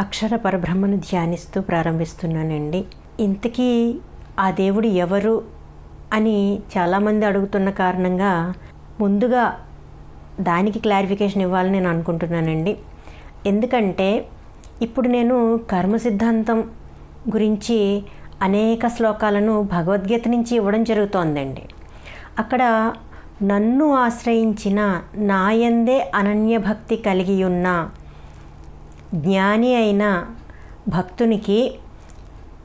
అక్షర పరబ్రహ్మను ధ్యానిస్తూ ప్రారంభిస్తున్నానండి. ఇంతకీ ఆ దేవుడు ఎవరు అని చాలామంది అడుగుతున్న కారణంగా ముందుగా దానికి క్లారిఫికేషన్ ఇవ్వాలని నేను అనుకుంటున్నానండి. ఎందుకంటే ఇప్పుడు నేను కర్మ సిద్ధాంతం గురించి అనేక శ్లోకాలను భగవద్గీత నుంచి ఇవ్వడం జరుగుతోందండి. అక్కడ నన్ను ఆశ్రయించిన నాయందే అనన్య భక్తి కలిగి ఉన్న జ్ఞాని అయిన భక్తునికి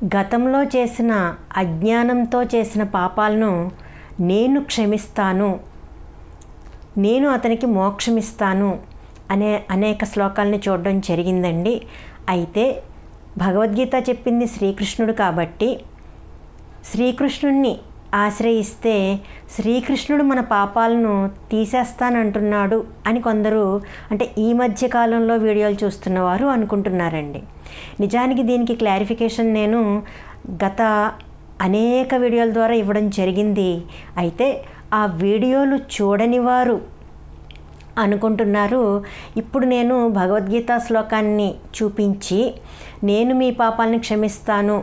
గతంలో చేసిన అజ్ఞానంతో చేసిన పాపాలను నేను క్షమిస్తాను. నేను అతనికి మోక్షమిస్తాను అనే అనేక శ్లోకాలని చూడడం జరిగిందండి. అయితే భగవద్గీత చెప్పింది శ్రీకృష్ణుడు కాబట్టి శ్రీకృష్ణుణ్ణి ఆశ్రయిస్తే శ్రీకృష్ణుడు మన పాపాలను తీసేస్తానంటున్నాడు అని కొందరు అంటే ఈ మధ్య కాలంలో వీడియోలు చూస్తున్నవారు అనుకుంటున్నారండి. నిజానికి దీనికి క్లారిఫికేషన్ నేను గత అనేక వీడియోల ద్వారా ఇవ్వడం జరిగింది. అయితే ఆ వీడియోలు చూడని వారు అనుకుంటున్నారు ఇప్పుడు నేను భగవద్గీత శ్లోకాన్ని చూపించి నేను మీ పాపాలను క్షమిస్తాను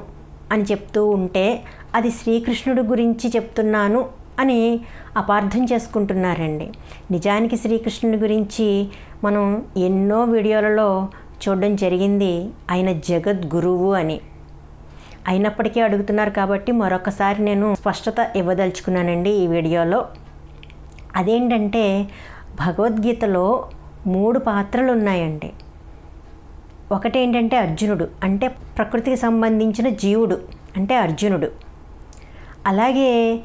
అని చెప్తూ ఉంటే అది శ్రీకృష్ణుడు గురించి చెప్తున్నాను అని అపార్థం చేసుకుంటున్నారండి. నిజానికి శ్రీకృష్ణుడి గురించి మనం ఎన్నో వీడియోలలో చూడడం జరిగింది. ఆయన జగద్గురువు అని. అయినప్పటికీ అడుగుతున్నారు కాబట్టి మరొకసారి నేను స్పష్టత ఇవ్వదలుచుకున్నానండి ఈ వీడియోలో. అదేంటంటే భగవద్గీతలో మూడు పాత్రలు ఉన్నాయండి ఒకటేంటంటే అర్జునుడు అంటే ప్రకృతికి సంబంధించిన జీవుడు అంటే అర్జునుడు. అలాగే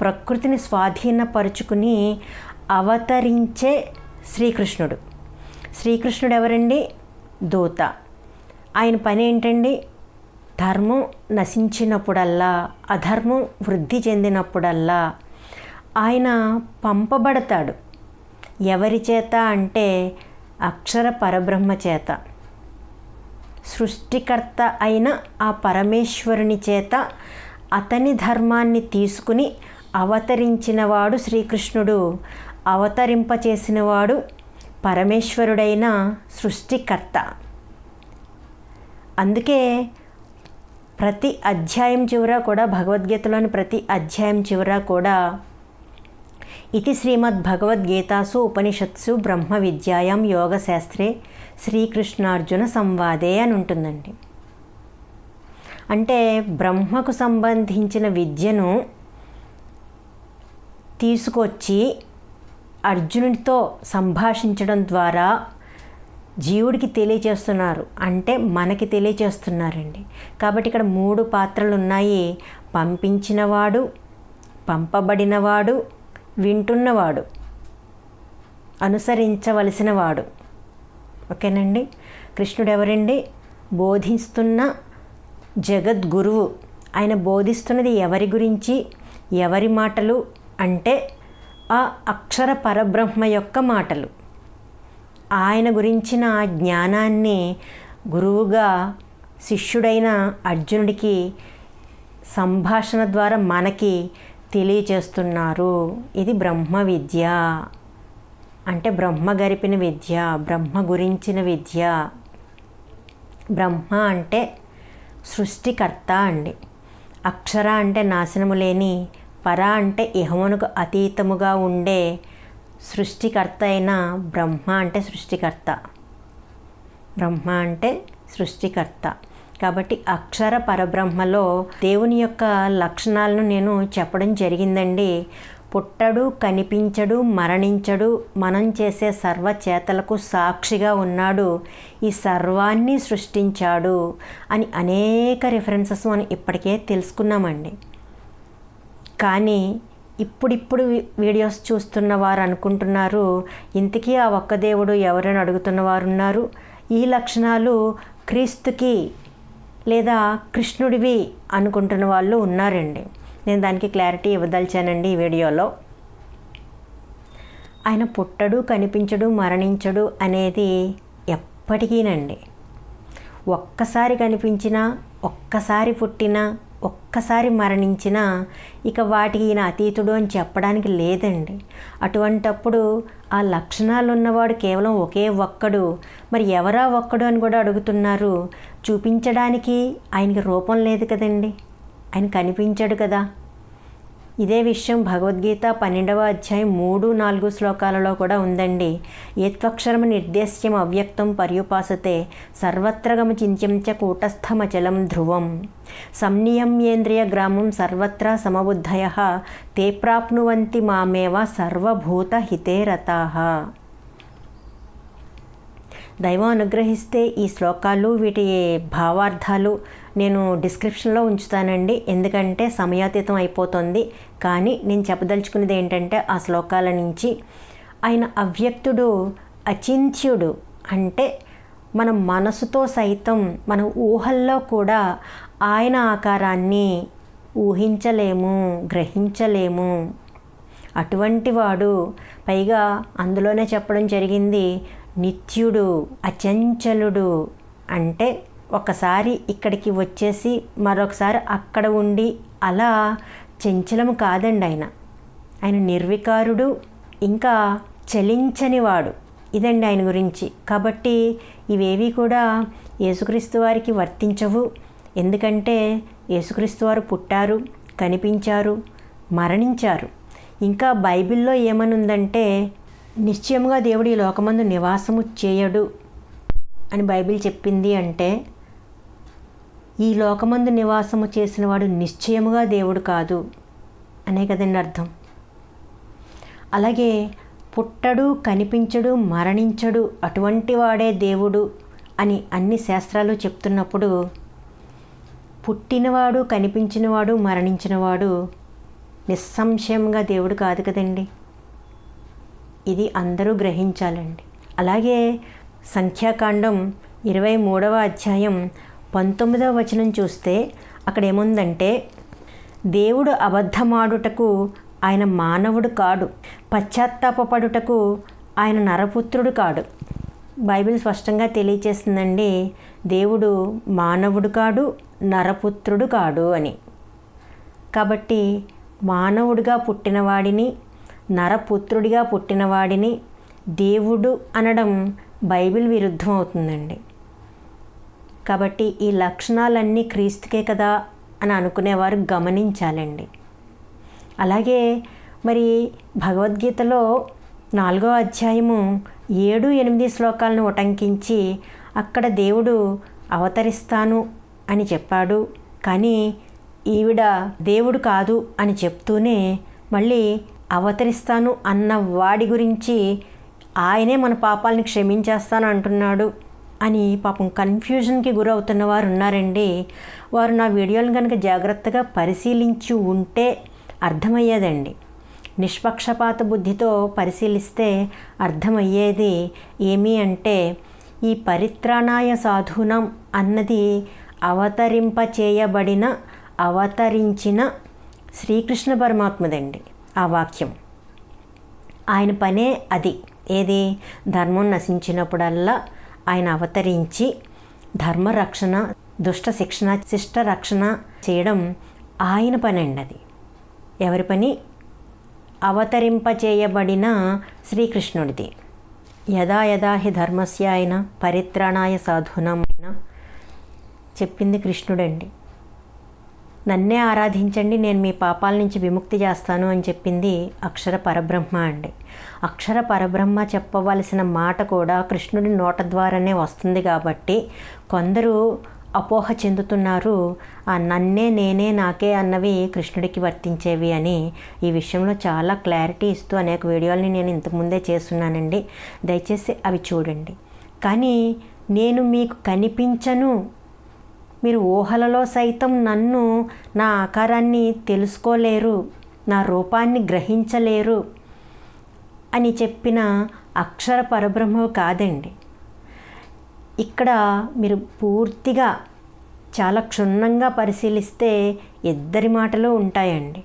ప్రకృతిని స్వాధీనపరుచుకుని అవతరించే శ్రీకృష్ణుడు. శ్రీకృష్ణుడు ఎవరండి? దూత. ఆయన పని ఏంటండి? ధర్మం నశించినప్పుడల్లా అధర్మం వృద్ధి చెందినప్పుడల్లా ఆయన పంపబడతాడు. ఎవరి చేత? అంటే అక్షర పరబ్రహ్మ చేత. సృష్టికర్త అయిన ఆ పరమేశ్వరుని చేత అతని ధర్మాన్ని తీసుకుని అవతరించినవాడు శ్రీకృష్ణుడు. అవతరింపచేసినవాడు పరమేశ్వరుడైన సృష్టికర్త. అందుకే ప్రతి అధ్యాయం చివర కూడా భగవద్గీతలోని ప్రతి అధ్యాయం చివర కూడా ఇది శ్రీమద్ భగవద్గీతాసు ఉపనిషత్సు బ్రహ్మ విద్యాయాం యోగశాస్త్రే శ్రీకృష్ణార్జున సంవాదే అని ఉంటుందండి. అంటే బ్రహ్మకు సంబంధించిన విద్యను తీసుకొచ్చి అర్జునుడితో సంభాషించడం ద్వారా జీవుడికి తెలియచేస్తున్నారు. అంటే మనకి తెలియచేస్తున్నారండి. కాబట్టి ఇక్కడ మూడు పాత్రలు ఉన్నాయి పంపించినవాడు పంపబడినవాడు వింటున్నవాడు అనుసరించవలసినవాడు. ఓకేనండి? కృష్ణుడు ఎవరండి బోధిస్తున్న జగద్గురువు. ఆయన బోధిస్తున్నది ఎవరి గురించి? ఎవరి మాటలు? అంటే ఆ అక్షర పరబ్రహ్మ యొక్క మాటలు. ఆయన గురించిన జ్ఞానాన్ని గురువుగా శిష్యుడైన అర్జునుడికి సంభాషణ ద్వారా మనకి తెలియచేస్తున్నారు. ఇది బ్రహ్మ విద్య. అంటే బ్రహ్మ గరిపిన విద్య బ్రహ్మ గురించిన విద్య. బ్రహ్మ అంటే సృష్టికర్త అండి. అక్షర అంటే నాశనము లేని పర అంటే ఇహమునకు అతీతముగా ఉండే సృష్టికర్త అయిన బ్రహ్మ అంటే సృష్టికర్త. బ్రహ్మ అంటే సృష్టికర్త. కాబట్టి అక్షర పరబ్రహ్మలో దేవుని యొక్క లక్షణాలను నేను చెప్పడం జరిగిందండి. పుట్టడు కనిపించడు మరణించడు మనం చేసే సర్వచేతలకు సాక్షిగా ఉన్నాడు. ఈ సర్వాన్ని సృష్టించాడు అని అనేక రిఫరెన్సెస్ మనం ఇప్పటికే తెలుసుకున్నామండి. కానీ ఇప్పుడిప్పుడు వీడియోస్ చూస్తున్న వారు అనుకుంటున్నారు ఇంతకీ ఆ ఒక్క దేవుడు ఎవరైనా అడుగుతున్న వారు ఉన్నారు? ఈ లక్షణాలు క్రీస్తుకి లేదా కృష్ణుడివి అనుకుంటున్న వాళ్ళు ఉన్నారండి. నేను దానికి క్లారిటీ ఇవ్వదలిచానండి ఈ వీడియోలో. ఆయన పుట్టడు కనిపించడు మరణించడు అనేది ఎప్పటికీనండి. ఒక్కసారి కనిపించినా ఒక్కసారి పుట్టినా ఒక్కసారి మరణించినా ఇక వాటికి ఈయన అతీతుడు అని చెప్పడానికి లేదండి. అటువంటప్పుడు ఆ లక్షణాలు ఉన్నవాడు కేవలం ఒకే ఒక్కడు. మరి ఎవరా ఒక్కడు అని కూడా అడుగుతున్నారు. చూపించడానికి ఆయనకి రూపం లేదు కదండి. ఆయన కనిపించాడు కదా. ఇదే విషయం భగవద్గీత పన్నెండవ అధ్యాయం మూడు నాలుగు శ్లోకాలలో కూడా ఉందండి. ఏత్వక్షరమ నిర్దేశ్యం అవ్యక్తం పర్యుపాసతే సర్వత్రగమ చింత్యంచ చ కూటస్థమచలం ధ్రువం. సంనియమ్యేంద్రియ గ్రామం సర్వత్రా సమబుద్ధయ తే ప్రాప్నువంతి మామేవ సర్వభూత హితే దైవం అనుగ్రహిస్తే ఈ శ్లోకాలు వీటి భావార్థాలు నేను డిస్క్రిప్షన్లో ఉంచుతానండి. ఎందుకంటే సమయాతీతం అయిపోతుంది. కానీ నేను చెప్పదలుచుకున్నది ఏంటంటే ఆ శ్లోకాల నుంచి ఆయన అవ్యక్తుడు అచింత్యుడు అంటే మన మనసుతో సైతం మన ఊహల్లో కూడా ఆయన ఆకారాన్ని ఊహించలేము గ్రహించలేము. అటువంటి వాడు పైగా అందులోనే చెప్పడం జరిగింది. నిత్యుడు అచంచలుడు అంటే ఒకసారి ఇక్కడికి వచ్చేసి మరొకసారి అక్కడ ఉండి అలా చంచలము కాదండి ఆయన. ఆయన నిర్వికారుడు ఇంకా చలించనివాడు. ఇదండి ఆయన గురించి. కాబట్టి ఇవేవి కూడా యేసుక్రీస్తు వారికి వర్తించవు. ఎందుకంటే యేసుక్రీస్తు వారు పుట్టారు కనిపించారు మరణించారు. ఇంకా బైబిల్లో ఏమనుందంటే నిశ్చయముగా దేవుడు ఈ లోకమందు నివాసము చేయడు అని బైబిల్ చెప్పింది అంటే ఈ లోకమందు నివాసము చేసినవాడు నిశ్చయముగా దేవుడు కాదు అనే కదండి అర్థం. అలాగే పుట్టడు కనిపించడు మరణించడు అటువంటి వాడే దేవుడు అని అన్ని శాస్త్రాలు చెప్తున్నప్పుడు పుట్టినవాడు కనిపించినవాడు మరణించినవాడు నిస్సంశయంగా దేవుడు కాదు కదండి. ఇది అందరూ గ్రహించాలండి. అలాగే సంఖ్యాకాండం ఇరవై మూడవ అధ్యాయం పంతొమ్మిదవ వచనం చూస్తే అక్కడ ఏముందంటే దేవుడు అబద్ధమాడుటకు ఆయన మానవుడు కాడు పశ్చాత్తాపడుటకు ఆయన నరపుత్రుడు కాడు. బైబిల్ స్పష్టంగా తెలియచేస్తుందండి దేవుడు మానవుడు కాడు నరపుత్రుడు కాడు అని. కాబట్టి మానవుడిగా పుట్టినవాడిని నరపుత్రుడిగా పుట్టినవాడిని దేవుడు అనడం బైబిల్ విరుద్ధం అవుతుందండి కాబట్టి ఈ లక్షణాలన్నీ క్రీస్తుకే కదా అని అనుకునేవారు గమనించాలండి. అలాగే మరి భగవద్గీతలో నాలుగో అధ్యాయము ఏడు ఎనిమిది శ్లోకాలను ఉటంకించి అక్కడ దేవుడు అవతరిస్తాను అని చెప్పాడు. కానీ ఈవిడ దేవుడు కాదు అని చెప్తూనే మళ్ళీ అవతరిస్తాను అన్న వాడి గురించి ఆయనే మన పాపాలని క్షమించేస్తాను అంటున్నాడు అని పాపం కన్ఫ్యూజన్కి గురవుతున్న వారు ఉన్నారండి వారు నా వీడియోలను కనుక జాగ్రత్తగా పరిశీలించి ఉంటే అర్థమయ్యేదండి. నిష్పక్షపాత బుద్ధితో పరిశీలిస్తే అర్థమయ్యేది ఏమి అంటే ఈ పరిత్రాణాయ సాధునం అన్నది అవతరింప చేయబడిన అవతరించిన శ్రీకృష్ణ పరమాత్మదండి. ఆ వాక్యం. ఆయన పనే అది. ఏది? ధర్మం నశించినప్పుడల్లా ఆయన అవతరించి ధర్మరక్షణ దుష్ట శిక్షణ శిష్ట రక్షణ చేయడం ఆయన పని అండి అది ఎవరి పని? అవతరింపచేయబడిన శ్రీకృష్ణుడిది. యదా యదా హి ధర్మస్య ఆయన పరిత్రాణాయ సాధునమైన చెప్పింది కృష్ణుడండి. నన్నే ఆరాధించండి నేను మీ పాపాల నుంచి విముక్తి చేస్తాను అని చెప్పింది అక్షర పరబ్రహ్మ అండి. అక్షర పరబ్రహ్మ చెప్పవలసిన మాట కూడా కృష్ణుడి నోట ద్వారానే వస్తుంది కాబట్టి కొందరు అపోహ చెందుతున్నారు ఆ నన్నే నేనే నాకే అన్నవి కృష్ణుడికి వర్తించేవి అని ఈ విషయంలో చాలా క్లారిటీ ఇస్తూ అనేక వీడియోలని నేను ఇంతకుముందే చేస్తున్నానండి. దయచేసి అవి చూడండి. కానీ నేను మీకు కనిపించను మీరు ఊహలలో సైతం నన్ను నా ఆకారాన్ని తెలుసుకోలేరు నా రూపాన్ని గ్రహించలేరు అని చెప్పిన అక్షర పరబ్రహ్మ కాదండి. ఇక్కడ మీరు పూర్తిగా చాలా క్షుణ్ణంగా పరిశీలిస్తే ఇద్దరి మాటలు ఉంటాయండి.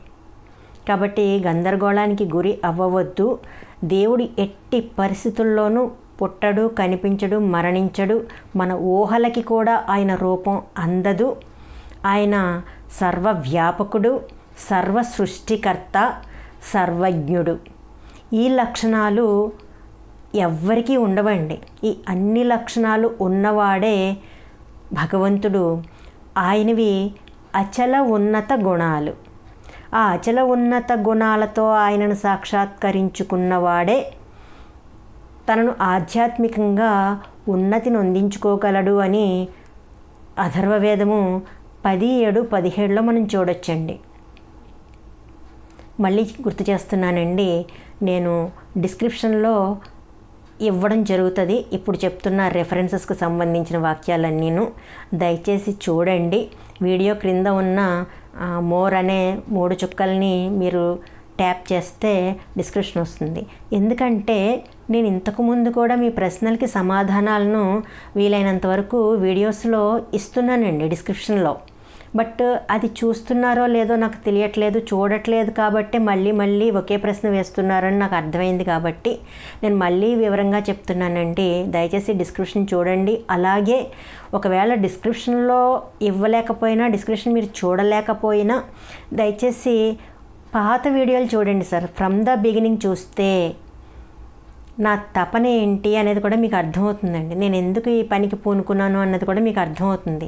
కాబట్టి గందరగోళానికి గురి అవ్వవద్దు. దేవుడు ఎట్టి పరిస్థితుల్లోనూ పుట్టడు కనిపించడు మరణించడు. మన ఊహలకి కూడా ఆయన రూపం అందదు. ఆయన సర్వవ్యాపకుడు సర్వ సృష్టికర్త సర్వజ్ఞుడు. ఈ లక్షణాలు ఎవ్వరికీ ఉండవండి. ఈ అన్ని లక్షణాలు ఉన్నవాడే భగవంతుడు. ఆయనవి అచల ఉన్నత గుణాలు. ఆ అచల ఉన్నత గుణాలతో ఆయనను సాక్షాత్కరించుకున్నవాడే తనను ఆధ్యాత్మికంగా ఉన్నతిని అందించుకోగలడు అని అథర్వవేదము పది ఏడు పదిహేడులో మనం చూడొచ్చండి. మళ్ళీ గుర్తు చేస్తున్నానండి నేను డిస్క్రిప్షన్లో ఇవ్వడం జరుగుతుంది. ఇప్పుడు చెప్తున్న రెఫరెన్సెస్కి సంబంధించిన వాక్యాలన్నీను దయచేసి చూడండి. వీడియో క్రింద ఉన్న మోర్ అనే మూడు చుక్కల్ని మీరు ట్యాప్ చేస్తే డిస్క్రిప్షన్ వస్తుంది. ఎందుకంటే నేను ఇంతకుముందు కూడా మీ ప్రశ్నలకి సమాధానాలను వీలైనంత వరకు వీడియోస్లో ఇస్తున్నానండి డిస్క్రిప్షన్లో. బట్ అది చూస్తున్నారో లేదో నాకు తెలియట్లేదు చూడట్లేదు కాబట్టి మళ్ళీ మళ్ళీ ఒకే ప్రశ్న వేస్తున్నారని నాకు అర్థమైంది కాబట్టి నేను మళ్ళీ వివరంగా చెప్తున్నానండి. దయచేసి డిస్క్రిప్షన్ చూడండి. అలాగే ఒకవేళ డిస్క్రిప్షన్లో ఇవ్వలేకపోయినా డిస్క్రిప్షన్ మీరు చూడలేకపోయినా దయచేసి పాత వీడియోలు చూడండి సార్. ఫ్రమ్ ద బిగినింగ్ చూస్తే నా తపన ఏంటి అనేది కూడా మీకు అర్థమవుతుందండి. నేను ఎందుకు ఈ పనికి పూనుకున్నాను అన్నది కూడా మీకు అర్థమవుతుంది.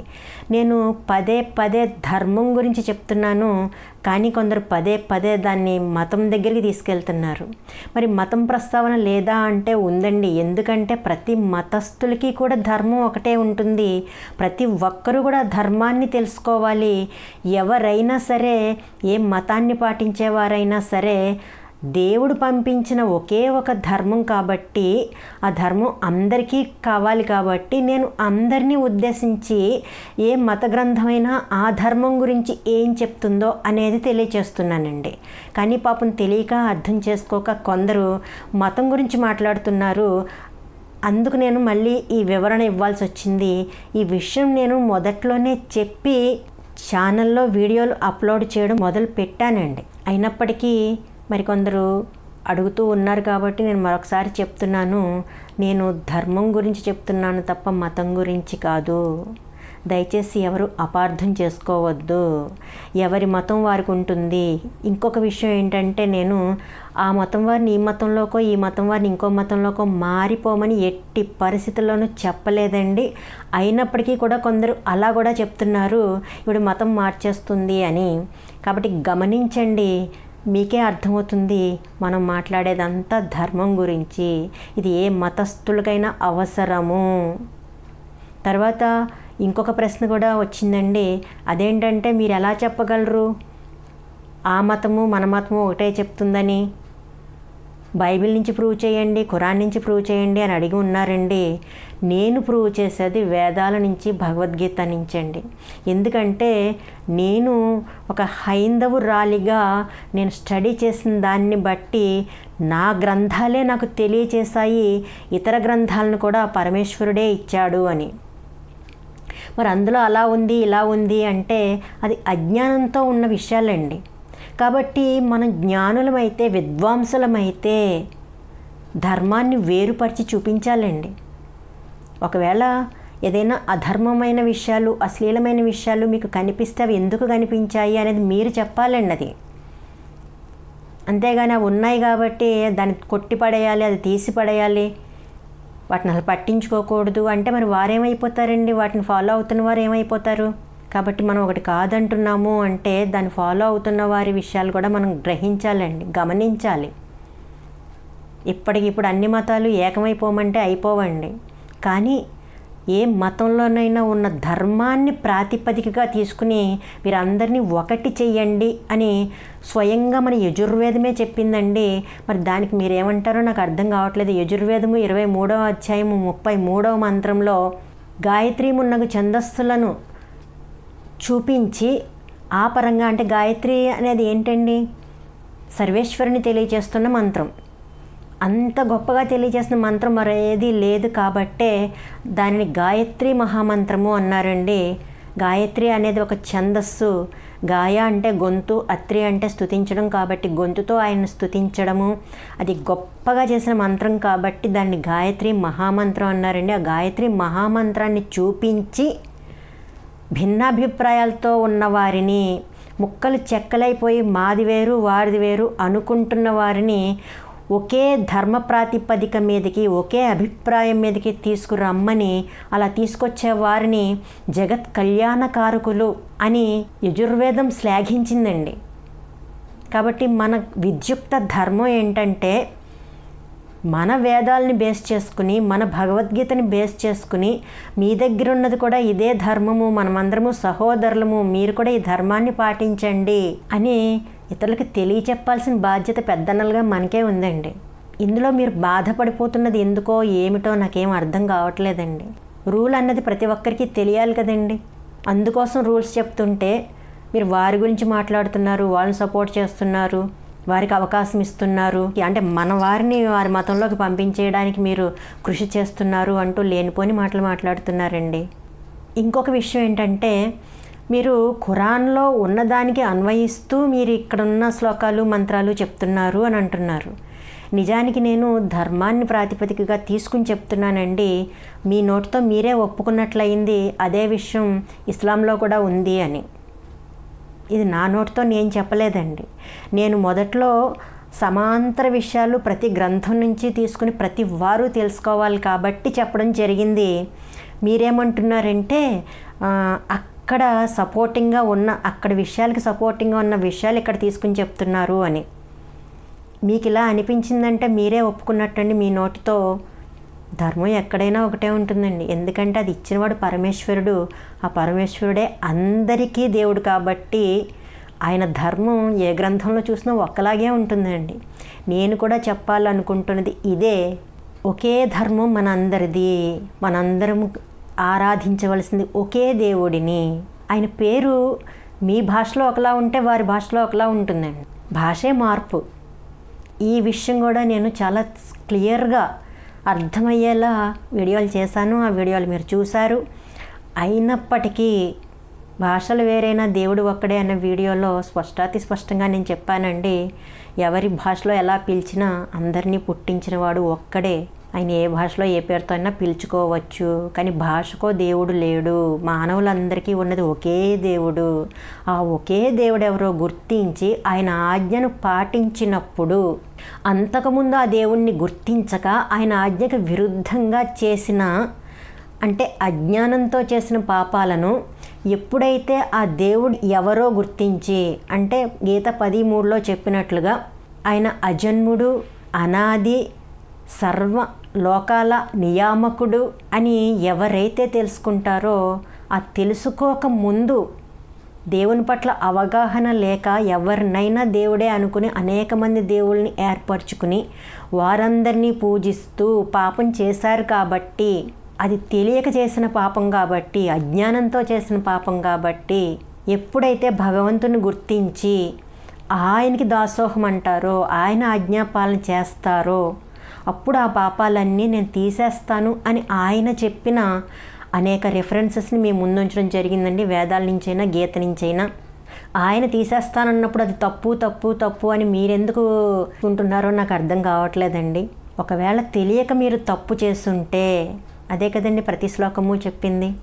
నేను పదే పదే ధర్మం గురించి చెప్తున్నాను కానీ కొందరు పదే పదే దాన్ని మతం దగ్గరికి తీసుకెళ్తున్నారు. మరి మతం ప్రస్తావన లేదా అంటే ఉందండి. ఎందుకంటే ప్రతి మతస్థులకి కూడా ధర్మం ఒకటే ఉంటుంది. ప్రతి ఒక్కరూ కూడా ధర్మాన్ని తెలుసుకోవాలి. ఎవరైనా సరే ఏ మతాన్ని పాటించేవారైనా సరే దేవుడు పంపించిన ఒకే ఒక ధర్మం కాబట్టి ఆ ధర్మం అందరికీ కావాలి కాబట్టి నేను అందరినీ ఉద్దేశించి ఏ మత గ్రంథమైనా ఆ ధర్మం గురించి ఏం చెప్తుందో అనేది తెలియచేస్తున్నానండి. కానీ పాపం తెలియక అర్థం చేసుకోక కొందరు మతం గురించి మాట్లాడుతున్నారు. అందుకు నేను మళ్ళీ ఈ వివరణ ఇవ్వాల్సి వచ్చింది. ఈ విషయం నేను మొదట్లోనే చెప్పి ఛానల్లో వీడియోలు అప్లోడ్ చేయడం మొదలు పెట్టానండి అయినప్పటికీ మరికొందరు అడుగుతూ ఉన్నారు కాబట్టి నేను మరొకసారి చెప్తున్నాను. నేను ధర్మం గురించి చెప్తున్నాను తప్ప మతం గురించి కాదు. దయచేసి ఎవరు అపార్థం చేసుకోవద్దు. ఎవరి మతం వారికి ఉంటుంది. ఇంకొక విషయం ఏంటంటే నేను ఆ మతం వారిని ఈ మతంలోకో ఈ మతం వారిని ఇంకో మతంలోకో మారిపోమని ఎట్టి పరిస్థితుల్లోనూ చెప్పలేదండి. అయినప్పటికీ కూడా కొందరు అలా కూడా చెప్తున్నారు. ఇప్పుడు మతం మార్చేస్తుంది అని. కాబట్టి గమనించండి. మీకే అర్థమవుతుంది. మనం మాట్లాడేదంతా ధర్మం గురించి. ఇది ఏ మతస్థులకైనా అవసరము. తర్వాత ఇంకొక ప్రశ్న కూడా వచ్చిందండి. అదేంటంటే మీరు ఎలా చెప్పగలరు? ఆ మతము మన మతము ఒకటే చెప్తుందని. బైబిల్ నుంచి ప్రూవ్ చేయండి ఖురాన్ నుంచి ప్రూవ్ చేయండి అని అడిగి ఉన్నారండి. నేను ప్రూవ్ చేసేది వేదాల నుంచి భగవద్గీత నుంచి అండి. ఎందుకంటే నేను ఒక హైందవు రాలిగా నేను స్టడీ చేసిన దాన్ని బట్టి నా గ్రంథాలే నాకు తెలియచేశాయి ఇతర గ్రంథాలను కూడా పరమేశ్వరుడే ఇచ్చాడు అని. మరి అందులో అలా ఉంది ఇలా ఉంది అంటే అది అజ్ఞానంతో ఉన్న విషయాలండి. కాబట్టి మనం జ్ఞానులమైతే విద్వాంసులమైతే ధర్మాన్ని వేరుపరిచి చూపించాలండి. ఒకవేళ ఏదైనా అధర్మమైన విషయాలు అశ్లీలమైన విషయాలు మీకు కనిపిస్తే అవి ఎందుకు కనిపించాయి అనేది మీరు చెప్పాలండి అది. అంతేగాని అవి ఉన్నాయి కాబట్టి దాన్ని కొట్టి పడేయాలి అది తీసి పడేయాలి వాటిని అసలు పట్టించుకోకూడదు. అంటే మరి వారేమైపోతారండి? వాటిని ఫాలో అవుతున్న వారు ఏమైపోతారు? కాబట్టి మనం ఒకటి కాదంటున్నాము అంటే దాన్ని ఫాలో అవుతున్న వారి విషయాలు కూడా మనం గ్రహించాలండి గమనించాలి. ఇప్పటికిప్పుడు అన్ని మతాలు ఏకమైపోమంటే అయిపోవండి. కానీ ఏ మతంలోనైనా ఉన్న ధర్మాన్ని ప్రాతిపదికగా తీసుకుని మీరందరినీ ఒకటి చెయ్యండి అని స్వయంగా మన యజుర్వేదమే చెప్పిందండి. మరి దానికి మీరేమంటారో నాకు అర్థం కావట్లేదు. యజుర్వేదము ఇరవై మూడవ అధ్యాయము ముప్పై మూడవ మంత్రంలో గాయత్రి మున్నగు ఛందస్సులను చూపించి ఆ పరంగా అంటే గాయత్రి అనేది ఏంటండి? సర్వేశ్వరుని తెలియజేస్తున్న మంత్రం. అంత గొప్పగా తెలియజేసిన మంత్రం మరేది లేదు కాబట్టే దానిని గాయత్రి మహామంత్రము అన్నారండి. గాయత్రి అనేది ఒక ఛందస్సు. గాయ అంటే గొంతు అత్రి అంటే స్థుతించడం కాబట్టి గొంతుతో ఆయన స్థుతించడము అది గొప్పగా చేసిన మంత్రం కాబట్టి దాన్ని గాయత్రి మహామంత్రం అన్నారండి. ఆ గాయత్రి మహామంత్రాన్ని చూపించి భిన్నాభిప్రాయాలతో ఉన్నవారిని ముక్కలు చెక్కలైపోయి మాది వేరు వారిది వేరు అనుకుంటున్న వారిని ఒకే ధర్మ ప్రాతిపదిక మీదకి ఒకే అభిప్రాయం మీదకి తీసుకురమ్మని అలా తీసుకొచ్చే వారిని జగత్ కళ్యాణకారకులు అని యజుర్వేదం శ్లాఘించిందండి. కాబట్టి మన విద్యుక్త ధర్మం ఏంటంటే మన వేదాలని బేస్ చేసుకుని మన భగవద్గీతని బేస్ చేసుకుని మీ దగ్గర ఉన్నది కూడా ఇదే ధర్మము మనమందరము సహోదరులము మీరు కూడా ఈ ధర్మాన్ని పాటించండి అని ఇతరులకు తెలియచెప్పాల్సిన బాధ్యత పెద్దన్నలుగా మనకే ఉందండి. ఇందులో మీరు బాధపడిపోతున్నది ఎందుకో ఏమిటో నాకేం అర్థం కావట్లేదండి. రూల్ అన్నది ప్రతి ఒక్కరికి తెలియాలి కదండి. అందుకోసం రూల్స్ చెప్తుంటే మీరు వారి గురించి మాట్లాడుతున్నారు వాళ్ళని సపోర్ట్ చేస్తున్నారు వారికి అవకాశం ఇస్తున్నారు. అంటే మన వారిని వారి మతంలోకి పంపించేయడానికి మీరు కృషి చేస్తున్నారు అంటూ లేనిపోని మాటలు మాట్లాడుతున్నారండి. ఇంకొక విషయం ఏంటంటే మీరు ఖురాన్లో ఉన్నదానికి అన్వయిస్తూ మీరు ఇక్కడున్న శ్లోకాలు మంత్రాలు చెప్తున్నారు అని అంటున్నారు. నిజానికి నేను ధర్మాన్ని ప్రాతిపదికగా తీసుకుని చెప్తున్నానండి. మీ నోటితో మీరే ఒప్పుకున్నట్లయింది. అదే విషయం ఇస్లాంలో కూడా ఉంది అని. ఇది నా నోటితో నేను చెప్పలేదండి. నేను మొదట్లో సమాంతర విషయాలు ప్రతి గ్రంథం నుంచి తీసుకుని ప్రతి వారు తెలుసుకోవాలి కాబట్టి చెప్పడం జరిగింది. మీరేమంటున్నారంటే అక్కడ సపోర్టింగ్గా ఉన్న అక్కడ విషయాలకి సపోర్టింగ్గా ఉన్న విషయాలు ఇక్కడ తీసుకుని చెప్తున్నారు అని. మీకు ఇలా అనిపించిందంటే మీరే ఒప్పుకున్నట్టండి మీ నోటితో. ధర్మం ఎక్కడైనా ఒకటే ఉంటుందండి. ఎందుకంటే అది ఇచ్చినవాడు పరమేశ్వరుడు. ఆ పరమేశ్వరుడే అందరికీ దేవుడు కాబట్టి ఆయన ధర్మం ఏ గ్రంథంలో చూసినా ఒక్కలాగే ఉంటుందండి. నేను కూడా చెప్పాలనుకుంటున్నది ఇదే. ఒకే ధర్మం మనందరిది. మనందరం ఆరాధించవలసింది ఒకే దేవుడిని. ఆయన పేరు మీ భాషలో ఒకలా ఉంటే వారి భాషలో ఒకలా ఉంటుందండి. భాషే మార్పు. ఈ విషయం కూడా నేను చాలా క్లియర్గా అర్థమయ్యేలా వీడియోలు చేశాను. ఆ వీడియోలు మీరు చూశారు. అయినప్పటికీ భాషలు వేరైనా దేవుడు ఒక్కడే అన్న వీడియోలో స్పష్టాతి స్పష్టంగా నేను చెప్పానండి. ఎవరి భాషలో ఎలా పిలిచినా అందరినీ పుట్టించినవాడు ఒక్కడే. ఆయన ఏ భాషలో ఏ పేరుతో అయినా పిలుచుకోవచ్చు. కానీ భాషకో దేవుడు లేడు. మానవులందరికీ ఉన్నది ఒకే దేవుడు. ఆ ఒకే దేవుడు ఎవరో గుర్తించి ఆయన ఆజ్ఞను పాటించినప్పుడు అంతకుముందు ఆ దేవుణ్ణి గుర్తించక ఆయన ఆజ్ఞకు విరుద్ధంగా చేసిన అంటే అజ్ఞానంతో చేసిన పాపాలను ఎప్పుడైతే ఆ దేవుడు ఎవరో గుర్తించి అంటే గీత పది మూడులో చెప్పినట్లుగా ఆయన అజన్ముడు అనాది సర్వ లోకాల నియామకుడు అని ఎవరైతే తెలుసుకుంటారో ఆ తెలుసుకోక ముందు దేవుని పట్ల అవగాహన లేక ఎవరినైనా దేవుడే అనుకుని అనేక మంది దేవుళ్ళని ఏర్పరచుకుని వారందరినీ పూజిస్తూ పాపం చేశారు కాబట్టి అది తెలియక చేసిన పాపం కాబట్టి అజ్ఞానంతో చేసిన పాపం కాబట్టి ఎప్పుడైతే భగవంతుని గుర్తించి ఆయనకి దాసోహం అంటారో ఆయన ఆజ్ఞాపాలన చేస్తారో అప్పుడు ఆ పాపాలన్నీ నేను తీసేస్తాను అని ఆయన చెప్పిన అనేక రెఫరెన్సెస్ని మేము ముందుంచడం జరిగిందండి. వేదాల నుంచైనా గీత నుంచైనా. ఆయన తీసేస్తానన్నప్పుడు అది తప్పు తప్పు తప్పు అని మీరెందుకు ఉంటున్నారో నాకు అర్థం కావట్లేదండి. ఒకవేళ తెలియక మీరు తప్పు చేస్తుంటే అదే కదండి ప్రతి శ్లోకము చెప్పింది.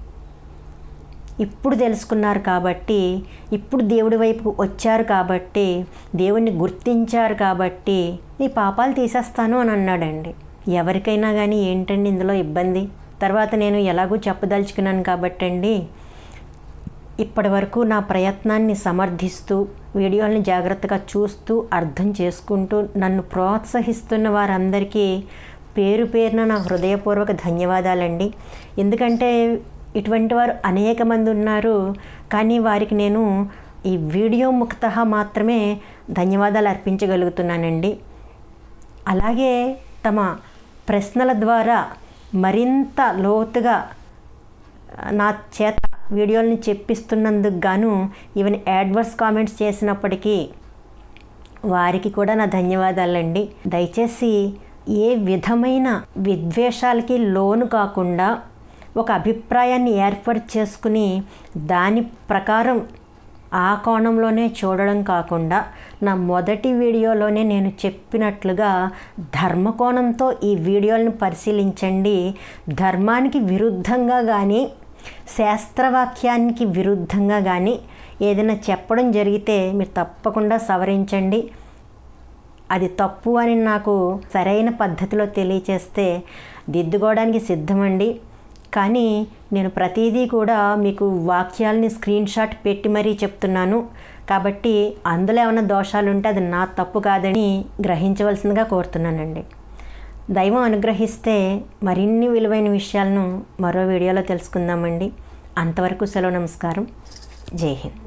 ఇప్పుడు తెలుసుకున్నారు కాబట్టి ఇప్పుడు దేవుడి వైపు వచ్చారు కాబట్టి దేవుణ్ణి గుర్తించారు కాబట్టి నీ పాపాలు తీసేస్తాను అని అన్నాడండి. ఎవరికైనా కానీ ఏంటండి ఇందులో ఇబ్బంది? తర్వాత నేను ఎలాగూ చెప్పదలుచుకున్నాను కాబట్టి అండి ఇప్పటి వరకు నా ప్రయత్నాన్ని సమర్థిస్తూ వీడియోల్ని జాగ్రత్తగా చూస్తూ అర్థం చేసుకుంటూ నన్ను ప్రోత్సహిస్తున్న వారందరికీ పేరు పేరున నా హృదయపూర్వక ధన్యవాదాలండి. ఎందుకంటే ఇటువంటి వారు అనేక మంది ఉన్నారు కానీ వారికి నేను ఈ వీడియో ముక్త మాత్రమే ధన్యవాదాలు అర్పించగలుగుతున్నానండి. అలాగే తమ ప్రశ్నల ద్వారా మరింత లోతుగా నా చేత వీడియోల్ని చెప్పిస్తున్నందుకు గాను ఈవెన్ యాడ్వర్స్ కామెంట్స్ చేసినప్పటికీ వారికి కూడా నా ధన్యవాదాలండి. దయచేసి ఏ విధమైన విద్వేషాలకి లోను కాకుండా ఒక అభిప్రాయాన్ని ఏర్పాటు చేసుకుని దాని ప్రకారం ఆ కోణంలోనే చూడడం కాకుండా నా మొదటి వీడియోలోనే నేను చెప్పినట్లుగా ధర్మకోణంతో ఈ వీడియోలను పరిశీలించండి. ధర్మానికి విరుద్ధంగా కానీ శాస్త్రవాక్యానికి విరుద్ధంగా కానీ ఏదైనా చెప్పడం జరిగితే మీరు తప్పకుండా సవరించండి. అది తప్పు అని నాకు సరైన పద్ధతిలో తెలియచేస్తే దిద్దుకోవడానికి సిద్ధమండి. కానీ నేను ప్రతిదీ కూడా మీకు వాక్యాలని స్క్రీన్ షాట్ పెట్టి మరీ చెప్తున్నాను. కాబట్టి అందులో ఏమైనా దోషాలుంటే అది నా తప్పు కాదని గ్రహించవలసిందిగా కోరుతున్నానండి. దైవం అనుగ్రహిస్తే మరిన్ని విలువైన విషయాలను మరో వీడియోలో తెలుసుకుందామండి. అంతవరకు సెలవు నమస్కారం. జై హింద్.